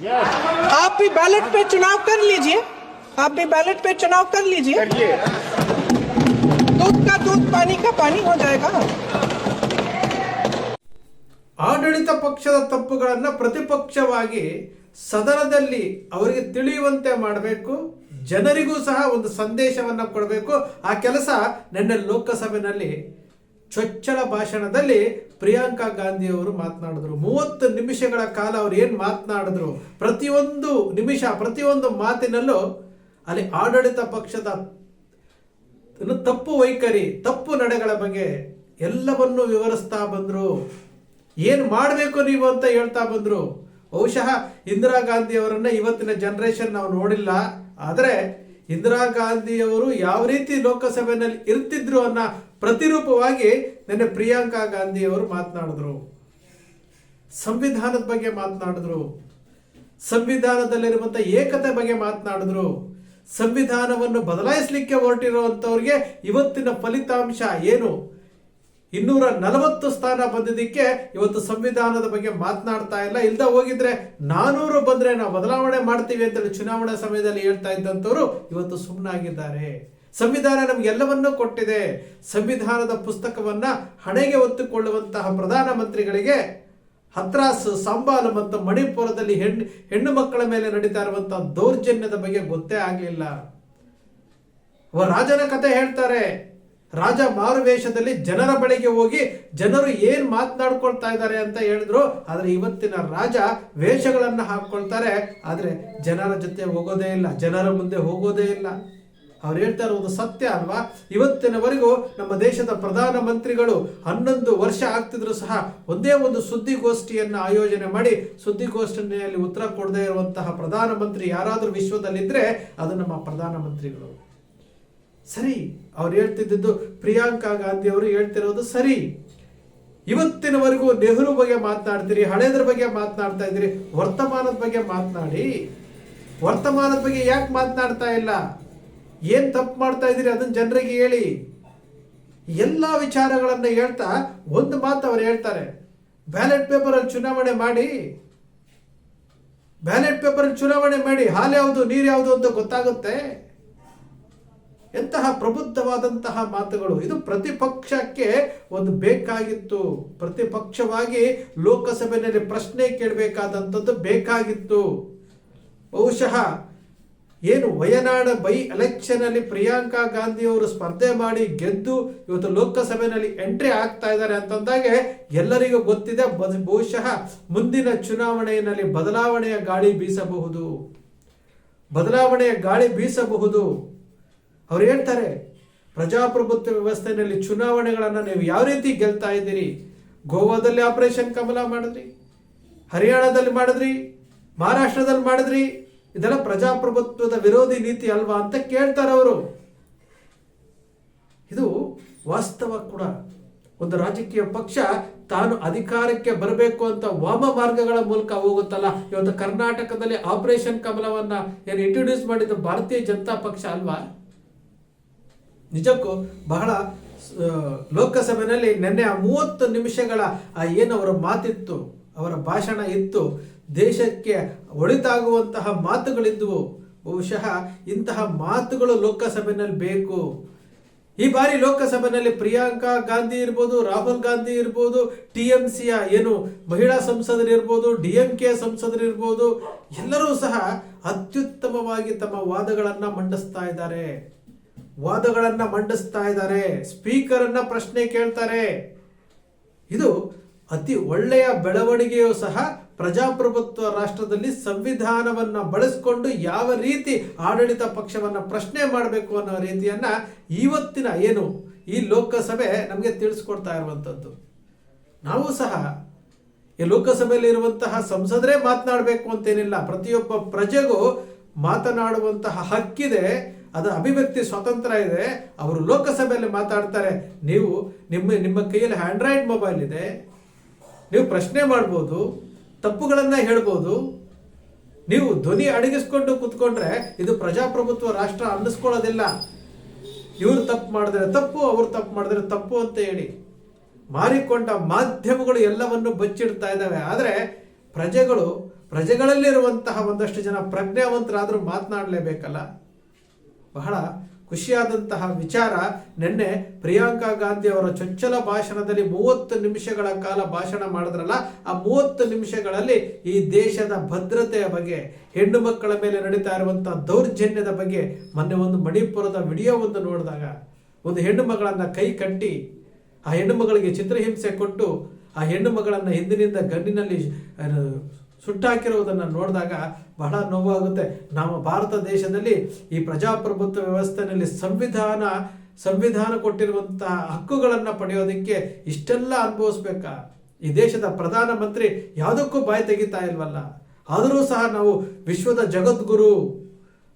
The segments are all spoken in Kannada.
यस आप भी बैलेट पे चुनाव कर लीजिए आप भी बैलेट पे चुनाव कर लीजिए करिए दूध का दूध पानी का पानी हो जाएगा ಆಡಳಿತ ಪಕ್ಷದ ತಪ್ಪುಗಳನ್ನು ಪ್ರತಿಪಕ್ಷವಾಗಿ ಸದನದಲ್ಲಿ ಅವರಿಗೆ ತಿಳಿಯುವಂತೆ ಮಾಡಬೇಕು ಜನರಿಗೂ ಸಹ ಒಂದು ಸಂದೇಶವನ್ನು ಕೊಡಬೇಕು ಆ ಕೆಲಸ ನಿನ್ನೆ ಲೋಕಸಭೆಯಲ್ಲಿ ಚೊಚ್ಚಲ ಭಾಷಣದಲ್ಲಿ ಪ್ರಿಯಾಂಕಾ ಗಾಂಧಿ ಅವರು ಮಾತನಾಡಿದ್ರು. ಮೂವತ್ತು ನಿಮಿಷಗಳ ಕಾಲ ಅವ್ರು ಏನು ಮಾತನಾಡಿದ್ರು? ಪ್ರತಿಯೊಂದು ನಿಮಿಷ, ಪ್ರತಿಯೊಂದು ಮಾತಿನಲ್ಲೂ ಅಲ್ಲಿ ಆಡಳಿತ ಪಕ್ಷದ ತಪ್ಪು ವೈಖರಿ, ತಪ್ಪು ನಡೆಗಳ ಬಗ್ಗೆ ಎಲ್ಲವನ್ನು ವಿವರಿಸ್ತಾ ಬಂದರು. ಏನು ಮಾಡಬೇಕು ನೀವು ಅಂತ ಹೇಳ್ತಾ ಬಂದರು. ಬಹುಶಃ ಇಂದಿರಾ ಗಾಂಧಿ ಅವರನ್ನ ಇವತ್ತಿನ ಜನರೇಷನ್ ನಾವು ನೋಡಿಲ್ಲ. ಆದರೆ ಇಂದಿರಾ ಗಾಂಧಿ ಅವರು ಯಾವ ರೀತಿ ಲೋಕಸಭೆಯಲ್ಲಿ ಇರ್ತಿದ್ರು ಅನ್ನೋ ಪ್ರತಿರೂಪವಾಗಿ ನಿನ್ನೆ ಪ್ರಿಯಾಂಕಾ ಗಾಂಧಿ ಅವರು ಮಾತನಾಡಿದ್ರು. ಸಂವಿಧಾನದ ಬಗ್ಗೆ ಮಾತನಾಡಿದ್ರು. ಸಂವಿಧಾನದಲ್ಲಿರುವಂಥ ಏಕತೆ ಬಗ್ಗೆ ಮಾತನಾಡಿದ್ರು. ಸಂವಿಧಾನವನ್ನು ಬದಲಾಯಿಸಲಿಕ್ಕೆ ಹೊರಟಿರುವಂಥವ್ರಿಗೆ ಇವತ್ತಿನ ಫಲಿತಾಂಶ ಏನು? ಇನ್ನೂರ ನಲವತ್ತು ಸ್ಥಾನ ಬಂದಿದ್ದಕ್ಕೆ ಇವತ್ತು ಸಂವಿಧಾನದ ಬಗ್ಗೆ ಮಾತನಾಡ್ತಾ ಇಲ್ಲ. ಇಲ್ದ ಹೋಗಿದ್ರೆ ನಾನೂರು ಬಂದ್ರೆ ನಾವು ಬದಲಾವಣೆ ಮಾಡ್ತೀವಿ ಅಂತೇಳಿ ಚುನಾವಣಾ ಸಮಯದಲ್ಲಿ ಹೇಳ್ತಾ ಇದ್ದಂಥವ್ರು ಇವತ್ತು ಸುಮ್ಮನಾಗಿದ್ದಾರೆ ಸಂವಿಧಾನ ನಮಗೆಲ್ಲವನ್ನೂ ಕೊಟ್ಟಿದೆ. ಸಂವಿಧಾನದ ಪುಸ್ತಕವನ್ನ ಹಣೆಗೆ ಹೊತ್ತುಕೊಳ್ಳುವಂತಹ ಪ್ರಧಾನಮಂತ್ರಿಗಳಿಗೆ ಹತ್ರಾಸ್, ಸಾಂಬಾಲ್ ಮತ್ತು ಮಣಿಪುರದಲ್ಲಿ ಹೆಣ್ಣು ಹೆಣ್ಣು ಮಕ್ಕಳ ಮೇಲೆ ನಡೀತಾ ಇರುವಂತಹ ದೌರ್ಜನ್ಯದ ಬಗ್ಗೆ ಗೊತ್ತೇ ಆಗಲಿಲ್ಲ. ರಾಜನ ಕತೆ ಹೇಳ್ತಾರೆ. ರಾಜ ಮಾರುವೇಷದಲ್ಲಿ ಜನರ ಬಳಿಗೆ ಹೋಗಿ ಜನರು ಏನ್ ಮಾತನಾಡ್ಕೊಳ್ತಾ ಇದ್ದಾರೆ ಅಂತ ಹೇಳಿದ್ರು. ಆದ್ರೆ ಇವತ್ತಿನ ರಾಜ ವೇಷಗಳನ್ನ ಹಾಕೊಳ್ತಾರೆ ಆದ್ರೆ ಜನರ ಜೊತೆ ಹೋಗೋದೇ ಇಲ್ಲ. ಜನರ ಮುಂದೆ ಹೋಗೋದೇ ಇಲ್ಲ. ಅವ್ರು ಹೇಳ್ತಾ ಇರೋದು ಸತ್ಯ ಅಲ್ವಾ? ಇವತ್ತಿನವರೆಗೂ ನಮ್ಮ ದೇಶದ ಪ್ರಧಾನ ಮಂತ್ರಿಗಳು ಹನ್ನೊಂದು ವರ್ಷ ಆಗ್ತಿದ್ರು ಸಹ ಒಂದೇ ಒಂದು ಸುದ್ದಿಗೋಷ್ಠಿಯನ್ನು ಆಯೋಜನೆ ಮಾಡಿ ಸುದ್ದಿಗೋಷ್ಠಿಯಲ್ಲಿ ಉತ್ತರ ಕೊಡದೇ ಇರುವಂತಹ ಪ್ರಧಾನಮಂತ್ರಿ ಯಾರಾದರೂ ವಿಶ್ವದಲ್ಲಿದ್ದರೆ ಅದು ನಮ್ಮ ಪ್ರಧಾನಮಂತ್ರಿಗಳು ಸರಿ, ಅವ್ರು ಹೇಳ್ತಿದ್ದು ಪ್ರಿಯಾಂಕಾ ಗಾಂಧಿ ಅವರು ಹೇಳ್ತಿರೋದು ಸರಿ. ಇವತ್ತಿನವರೆಗೂ ನೆಹರು ಬಗ್ಗೆ ಮಾತನಾಡ್ತೀರಿ ಹಳೆಯದ್ರ ಬಗ್ಗೆ ಮಾತನಾಡ್ತಾ ಇದ್ದೀರಿ, ವರ್ತಮಾನದ ಬಗ್ಗೆ ಮಾತನಾಡಿ. ವರ್ತಮಾನದ ಬಗ್ಗೆ ಯಾಕೆ ಮಾತನಾಡ್ತಾ ಇಲ್ಲ? ಏನ್ ತಪ್ಪು ಮಾಡ್ತಾ ಇದ್ದೀರಿ? ಅದನ್ನ ಜನರಿಗೆ ಹೇಳಿ. ಎಲ್ಲ ವಿಚಾರಗಳನ್ನು ಹೇಳ್ತಾ ಒಂದು ಮಾತು ಅವ್ರು ಹೇಳ್ತಾರೆ. ಬ್ಯಾಲೆಟ್ ಪೇಪರ್ ಅಲ್ಲಿ ಚುನಾವಣೆ ಮಾಡಿ. ಬ್ಯಾಲೆಟ್ ಪೇಪರ್ ಚುನಾವಣೆ ಮಾಡಿ, ಹಾಲು ಯಾವುದು, ನೀರು ಯಾವುದು ಅಂತ ಗೊತ್ತಾಗುತ್ತೆ. ಎಂತಹ ಪ್ರಬುದ್ಧವಾದಂತಹ ಮಾತುಗಳು. ಇದು ಪ್ರತಿಪಕ್ಷಕ್ಕೆ ಒಂದು ಬೇಕಾಗಿತ್ತು. ಪ್ರತಿಪಕ್ಷವಾಗಿ ಲೋಕಸಭೆಯಲ್ಲಿ ಪ್ರಶ್ನೆ ಕೇಳಬೇಕಾದಂಥದ್ದು ಬೇಕಾಗಿತ್ತು. ಬಹುಶಃ ಏನು ವಯನಾಡ ಬೈ ಎಲೆಕ್ಷನಲ್ಲಿ ಪ್ರಿಯಾಂಕಾ ಗಾಂಧಿ ಅವರು ಸ್ಪರ್ಧೆ ಮಾಡಿ ಗೆದ್ದು ಇವತ್ತು ಲೋಕಸಭೆಯಲ್ಲಿ ಎಂಟ್ರಿ ಆಗ್ತಾ ಇದ್ದಾರೆ ಅಂತಂದಾಗೆ ಎಲ್ಲರಿಗೂ ಗೊತ್ತಿದೆ ಬಹುಶಃ ಮುಂದಿನ ಚುನಾವಣೆಯಲ್ಲಿ ಬದಲಾವಣೆಯ ಗಾಳಿ ಬೀಸಬಹುದು. ಬದಲಾವಣೆಯ ಗಾಳಿ ಬೀಸಬಹುದು. ಅವ್ರು ಹೇಳ್ತಾರೆ, ಪ್ರಜಾಪ್ರಭುತ್ವ ವ್ಯವಸ್ಥೆಯಲ್ಲಿ ಚುನಾವಣೆಗಳನ್ನು ನೀವು ಯಾವ ರೀತಿ ಗೆಲ್ತಾ ಇದ್ದೀರಿ? ಗೋವಾದಲ್ಲಿ ಆಪರೇಷನ್ ಕಮಲ ಮಾಡಿದ್ರಿ, ಹರಿಯಾಣದಲ್ಲಿ ಮಾಡಿದ್ರಿ, ಮಹಾರಾಷ್ಟ್ರದಲ್ಲಿ ಮಾಡಿದ್ರಿ ಇದೆಲ್ಲ ಪ್ರಜಾಪ್ರಭುತ್ವದ ವಿರೋಧಿ ನೀತಿ ಅಲ್ವಾ ಅಂತ ಕೇಳ್ತಾರೆ ಅವರು. ಇದು ವಾಸ್ತವ ಕೂಡ. ಒಂದು ರಾಜಕೀಯ ಪಕ್ಷ ತಾನು ಅಧಿಕಾರಕ್ಕೆ ಬರಬೇಕು ಅಂತ ವಾಮ ಮಾರ್ಗಗಳ ಮೂಲಕ ಹೋಗುತ್ತಲ್ಲ. ಇವತ್ತು ಕರ್ನಾಟಕದಲ್ಲಿ ಆಪರೇಷನ್ ಕಮಲವನ್ನ ಏನು ಇಂಟ್ರೊಡ್ಯೂಸ್ ಮಾಡಿದ್ದು ಭಾರತೀಯ ಜನತಾ ಪಕ್ಷ ಅಲ್ವಾ? ನಿಜಕ್ಕೂ ಬಹಳ ಲೋಕಸಭೆಯಲ್ಲಿ ನಿನ್ನೆ ಆ ಮೂವತ್ತು ನಿಮಿಷಗಳ ಆ ಏನು ಅವರ ಮಾತಿತ್ತು, ಅವರ ಭಾಷಣ ಇತ್ತು. ದೇಶಕ್ಕೆ ಒಳಿತಾಗುವಂತಹ ಮಾತುಗಳಿದ್ದವು ಬಹುಶಃ ಇಂತಹ ಮಾತುಗಳು ಲೋಕಸಭೆಯಲ್ಲಿ ಬೇಕು. ಈ ಬಾರಿ ಲೋಕಸಭೆಯಲ್ಲಿ ಪ್ರಿಯಾಂಕಾ ಗಾಂಧಿ ಇರ್ಬೋದು, ರಾಹುಲ್ ಗಾಂಧಿ ಇರ್ಬೋದು, ಟಿ ಎಂ ಸಿಯ ಏನು ಮಹಿಳಾ ಸಂಸದರು ಇರ್ಬೋದು, ಡಿ ಎಂ ಕೆ ಸಂಸದರು ಇರ್ಬೋದು, ಎಲ್ಲರೂ ಸಹ ಅತ್ಯುತ್ತಮವಾಗಿ ತಮ್ಮ ವಾದಗಳನ್ನ ಮಂಡಿಸ್ತಾ ಇದ್ದಾರೆ. ವಾದಗಳನ್ನ ಮಂಡಿಸ್ತಾ ಇದ್ದಾರೆ. ಸ್ಪೀಕರ್ ಅನ್ನ ಪ್ರಶ್ನೆ ಕೇಳ್ತಾರೆ. ಇದು ಅತಿ ಒಳ್ಳೆಯ ಬೆಳವಣಿಗೆಯು ಸಹ ಪ್ರಜಾಪ್ರಭುತ್ವ ರಾಷ್ಟ್ರದಲ್ಲಿ ಸಂವಿಧಾನವನ್ನು ಬಳಸಿಕೊಂಡು ಯಾವ ರೀತಿ ಆಡಳಿತ ಪಕ್ಷವನ್ನು ಪ್ರಶ್ನೆ ಮಾಡಬೇಕು ಅನ್ನೋ ರೀತಿಯನ್ನು ಇವತ್ತಿನ ಏನು ಈ ಲೋಕಸಭೆ ನಮಗೆ ತಿಳಿಸ್ಕೊಡ್ತಾ ಇರುವಂಥದ್ದು ನಾವು ಸಹ ಈ ಲೋಕಸಭೆಯಲ್ಲಿ ಇರುವಂತಹ ಸಂಸದರೇ ಮಾತನಾಡಬೇಕು ಅಂತೇನಿಲ್ಲ. ಪ್ರತಿಯೊಬ್ಬ ಪ್ರಜೆಗೂ ಮಾತನಾಡುವಂತಹ ಹಕ್ಕಿದೆ ಅದರ ಅಭಿವ್ಯಕ್ತಿ ಸ್ವಾತಂತ್ರ್ಯ ಇದೆ, ಅವರು ಲೋಕಸಭೆಯಲ್ಲಿ ಮಾತಾಡ್ತಾರೆ. ನೀವು ನಿಮ್ಮ ನಿಮ್ಮ ಕೈಯಲ್ಲಿ ಆಂಡ್ರಾಯ್ಡ್ ಮೊಬೈಲ್ ಇದೆ, ನೀವು ಪ್ರಶ್ನೆ ಮಾಡ್ಬೋದು ತಪ್ಪುಗಳನ್ನ ಹೇಳ್ಬೋದು. ನೀವು ಧ್ವನಿ ಅಡಗಿಸ್ಕೊಂಡು ಕುತ್ಕೊಂಡ್ರೆ ಇದು ಪ್ರಜಾಪ್ರಭುತ್ವ ರಾಷ್ಟ್ರ ಅನ್ನಿಸ್ಕೊಳ್ಳೋದಿಲ್ಲ. ಇವ್ರು ತಪ್ಪು ಮಾಡಿದ್ರೆ ತಪ್ಪು, ಅವ್ರು ತಪ್ಪು ಮಾಡಿದ್ರೆ ತಪ್ಪು ಅಂತ ಹೇಳಿ ಮಾರಿಕೊಂಡ ಮಾಧ್ಯಮಗಳು ಎಲ್ಲವನ್ನು ಬಚ್ಚಿಡ್ತಾ ಇದ್ದಾವೆ. ಆದರೆ ಪ್ರಜೆಗಳು, ಪ್ರಜೆಗಳಲ್ಲಿರುವಂತಹ ಒಂದಷ್ಟು ಜನ ಪ್ರಜ್ಞಾವಂತರಾದರೂ ಮಾತನಾಡಲೇಬೇಕಲ್ಲ. ಬಹಳ ಖುಷಿಯಾದಂತಹ ವಿಚಾರ. ನಿನ್ನೆ ಪ್ರಿಯಾಂಕಾ ಗಾಂಧಿ ಅವರ ಚೊಚ್ಚಲ ಭಾಷಣದಲ್ಲಿ ಮೂವತ್ತು ನಿಮಿಷಗಳ ಕಾಲ ಭಾಷಣ ಮಾಡಿದ್ರಲ್ಲ, ಆ ಮೂವತ್ತು ನಿಮಿಷಗಳಲ್ಲಿ ಈ ದೇಶದ ಭದ್ರತೆಯ ಬಗ್ಗೆ, ಹೆಣ್ಣು ಮಕ್ಕಳ ಮೇಲೆ ನಡೀತಾ ಇರುವಂತಹ ದೌರ್ಜನ್ಯದ ಬಗ್ಗೆ ಮೊನ್ನೆ ಒಂದು ಮಣಿಪುರದ ವಿಡಿಯೋ ಒಂದು ನೋಡಿದಾಗ, ಒಂದು ಹೆಣ್ಣು ಮಗಳನ್ನ ಕೈ ಕಟ್ಟಿ, ಆ ಹೆಣ್ಣು ಮಗಳಿಗೆ ಚಿತ್ರಹಿಂಸೆ ಕೊಟ್ಟು, ಆ ಹೆಣ್ಣು ಮಗಳನ್ನ ಹಿಂದಿನಿಂದ ಗಣ್ಣಿನಲ್ಲಿ ಸುಟ್ಟಾಕಿರುವುದನ್ನು ನೋಡಿದಾಗ ಬಹಳ ನೋವಾಗುತ್ತೆ. ನಮ್ಮ ಭಾರತ ದೇಶದಲ್ಲಿ ಈ ಪ್ರಜಾಪ್ರಭುತ್ವ ವ್ಯವಸ್ಥೆಯಲ್ಲಿ ಸಂವಿಧಾನ ಸಂವಿಧಾನ ಕೊಟ್ಟಿರುವಂತಹ ಹಕ್ಕುಗಳನ್ನು ಪಡೆಯೋದಕ್ಕೆ ಇಷ್ಟೆಲ್ಲ ಅನುಭವಿಸ್ಬೇಕಾ? ಈ ದೇಶದ ಪ್ರಧಾನಮಂತ್ರಿ ಯಾವುದಕ್ಕೂ ಬಾಯಿ ತೆಗಿತಾ ಇಲ್ವಲ್ಲ. ಆದರೂ ಸಹ ನಾವು ವಿಶ್ವದ ಜಗದ್ಗುರು.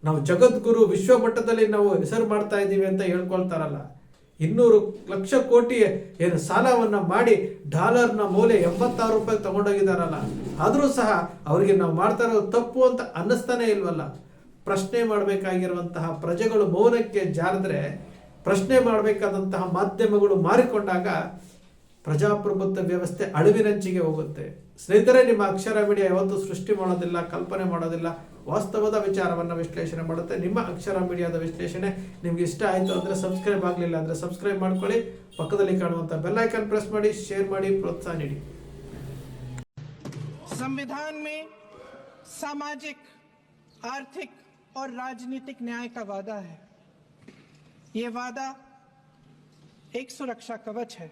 ನಾವು ಜಗದ್ಗುರು ವಿಶ್ವ ಮಟ್ಟದಲ್ಲಿ ನಾವು ಹೆಸರು ಮಾಡ್ತಾ ಇದ್ದೀವಿ ಅಂತ ಹೇಳ್ಕೊಳ್ತಾರಲ್ಲ. ಇನ್ನೂರು ಲಕ್ಷ ಕೋಟಿ ಏನು ಸಾಲವನ್ನು ಮಾಡಿ ಡಾಲರ್ನ ಮೌಲ್ಯ ಎಂಬತ್ತಾರು ರೂಪಾಯಿ ತಗೊಂಡೋಗಿದಾರಲ್ಲ ಆದರೂ ಸಹ ಅವರಿಗೆ ನಾವು ಮಾಡ್ತಾ ಇರೋದು ತಪ್ಪು ಅಂತ ಅನ್ನಿಸ್ತಾನೆ ಇಲ್ವಲ್ಲ? ಪ್ರಶ್ನೆ ಮಾಡಬೇಕಾಗಿರುವಂತಹ ಪ್ರಜೆಗಳು ಮೌನಕ್ಕೆ ಜಾರಿದ್ರೆ ಪ್ರಶ್ನೆ ಮಾಡಬೇಕಾದಂತಹ ಮಾಧ್ಯಮಗಳು ಮಾರಿಕೊಂಡಾಗ ಪ್ರಜಾಪ್ರಭುತ್ವ ವ್ಯವಸ್ಥೆ ಅಳಿವಿನಂಚಿಗೆ ಹೋಗುತ್ತೆ. ಸ್ನೇಹಿತರೆ, ನಿಮ್ಮ ಅಕ್ಷರ ಮೀಡಿಯಾ ಯಾವತ್ತೂ ಸೃಷ್ಟಿ ಮಾಡೋದಿಲ್ಲ, ಕಲ್ಪನೆ ಮಾಡೋದಿಲ್ಲ. ವಾಸ್ತವದ ವಿಚಾರವನ್ನು ವಿಶ್ಲೇಷಣೆ ಮಾಡುತ್ತೆ ನಿಮ್ಮ ಅಕ್ಷರ ಮೀಡಿಯಾದ ವಿಶ್ಲೇಷಣೆ ನಿಮ್ಗೆ ಇಷ್ಟ ಆಯಿತು ಅಂದರೆ ಸಬ್ಸ್ಕ್ರೈಬ್ ಆಗಲಿಲ್ಲ ಅಂದರೆ ಸಬ್ಸ್ಕ್ರೈಬ್ ಮಾಡ್ಕೊಳ್ಳಿ ಪಕ್ಕದಲ್ಲಿ ಕಾಣುವಂಥ ಬೆಲ್ ಐಕಾನ್ ಪ್ರೆಸ್ ಮಾಡಿ ಶೇರ್ ಮಾಡಿ ಪ್ರೋತ್ಸಾಹ ನೀಡಿ संविधान में सामाजिक आर्थिक और राजनीतिक न्याय का वादा है ये वादा एक सुरक्षा कवच है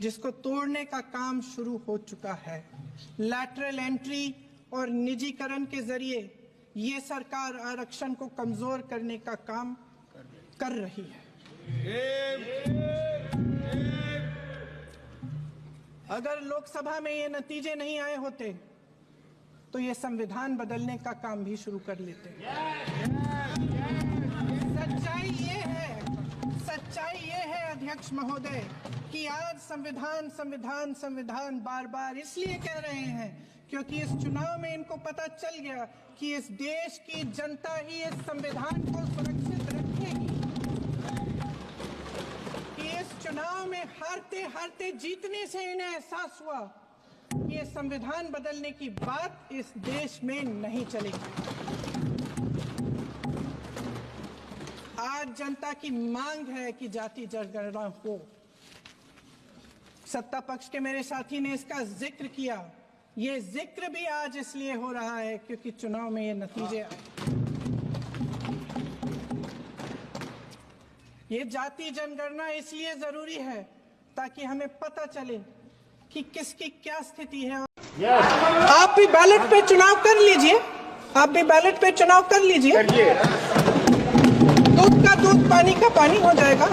जिसको तोड़ने का काम शुरू हो चुका है लैटरल एंट्री और निजीकरण के जरिए ये सरकार आरक्षण को कमज़ोर करने का काम कर रही है। अगर लोकसभा में ये नतीजे नहीं आए होते तो ये संविधान बदलने का काम भी शुरू कर लेते। सच्चाई सच्चाई ये है अध्यक्ष महोदय कि आज संविधान संविधान संविधान बार बार इसलिए कह रहे हैं क्योंकि इस चुनाव में इनको पता चल गया कि इस देश की जनता ही इस संविधान को सुरक्षित रखेगी। कि इस चुनाव में हारते हारते जीतने से इन्हें एहसास हुआ कि ये संविधान बदलने की बात इस देश में नहीं चलेगी। आज जनता की मांग है कि जाति जनगणना हो। सत्ता पक्ष के मेरे साथी ने इसका ज़िक्र किया। ये ज़िक्र भी आज इसलिए हो रहा है क्योंकि चुनाव में ये नतीजे आए। ये जाति जनगणना इसलिए ज़रूरी है ताकि हमें पता चले कि किसकी क्या स्थिति है। Yes. आप भी बैलेट पे चुनाव कर लीजिए। आप भी बैलेट पे चुनाव कर लीजिए। दूध का दूध पानी का पानी हो जाएगा।